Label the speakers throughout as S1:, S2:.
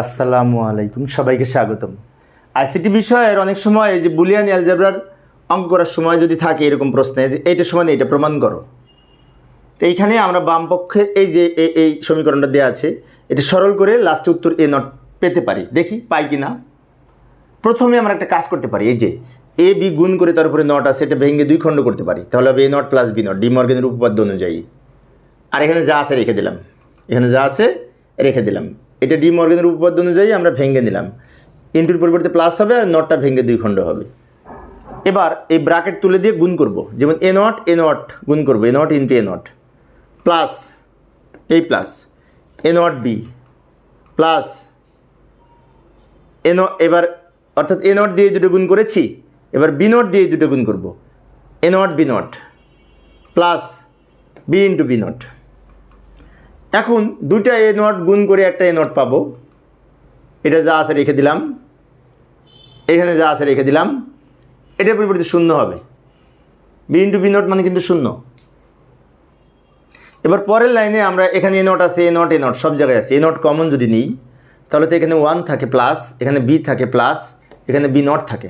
S1: আসসালামু আলাইকুম, সবাইকে স্বাগতম। আইসিটি বিষয়ের অনেক সময় যে বুলিয়ান অ্যালজেব্রার অঙ্ক করার সময় যদি থাকে এরকম প্রশ্নে যে এইটা সমান এটা প্রমাণ করো। তো এইখানে আমরা বাম পক্ষের এই যে এই- এই সমীকরণটা দেওয়া আছে, এটা সরল করে লাস্টে উত্তর এ নট পেতে পারি। দেখি পাই কি না প্রথমে আমরা একটা কাজ করতে পারি, এই যে এ বি গুণ করে তার উপরে নট আছে, এটা ভেঙে দুই খণ্ড করতে পারি। তাহলে হবে A not plus B not De মর্গেনের উপপাদ্য অনুযায়ী। আর এখানে যা আছে রেখে দিলাম। এখানে যা আছে রেখে দিলাম। এটা ডি মর্গেনের উপপাদ্য অনুযায়ী আমরা ভেঙে নিলাম। ইন্টুর পরিবর্তে প্লাস হবে আর নটটা ভেঙে দুই খণ্ড হবে। এবার এই ব্রাকেট তুলে দিয়ে গুণ করব। যেমন এ নট এ নট গুণ করব। A not into A not plus এই plus A not B plus A ন এবার অর্থাৎ এ নট দিয়ে দুটো গুণ করেছি। এবার বি নট দিয়ে দুটো গুণ করব। A not B not plus B into B not এখন দুইটা এ নট গুণ করে একটা এ নট পাবো। এটা যা আছে রেখে দিলাম। এখানে যা আছে রেখে দিলাম। এটার পরিবর্তে শূন্য হবে। বি ইন্টু বি নট মানে কিন্তু শূন্য। এবার পরের লাইনে আমরা এখানে এ নট আছে এ নট এ নট সব জায়গায় আছে। এ নট কমন যদি নিই, তাহলে তো এখানে ওয়ান থাকে প্লাস এখানে বি থাকে প্লাস এখানে বি নট থাকে।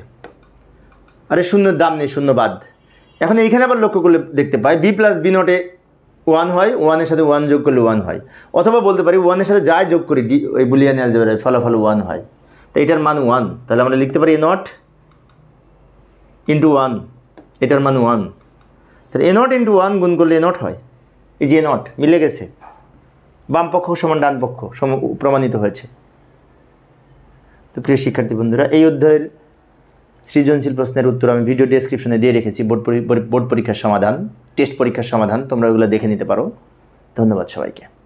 S1: আরে শূন্যের দাম নেই, শূন্য বাদ। এখন এইখানে আবার লক্ষ্য করলে দেখতে পাই বি প্লাস বি নটে ওয়ান হয় ওয়ানের সাথে ওয়ান যোগ করলে ওয়ান হয়। অথবা বলতে পারি ওয়ানের সাথে যাই যোগ করি ডি ওই বুলিয়ান অ্যালজেব্রায় ফলাফল ওয়ান হয়। তো এটার মান ওয়ান তাহলে আমরা লিখতে পারি এ নট ইন্টু ওয়ান এটার মান ওয়ান তাহলে এ নট ইন্টু ওয়ান গুণ করলে এ নট হয়। এই যে এ নট মিলে গেছে। বাম পক্ষ সমান ডান পক্ষ, সম প্রমাণিত হয়েছে। তো প্রিয় শিক্ষার্থী বন্ধুরা, এই অধ্যায়ের সৃজনশীল প্রশ্নের উত্তর আমি ভিডিও ডেসক্রিপশনে দিয়ে রেখেছি। বোর্ড বোর্ড পরীক্ষার সমাধান টেস্ট পরীক্ষার সমাধান, তোমরা ওগুলো দেখে নিতে পারো। ধন্যবাদ সবাইকে।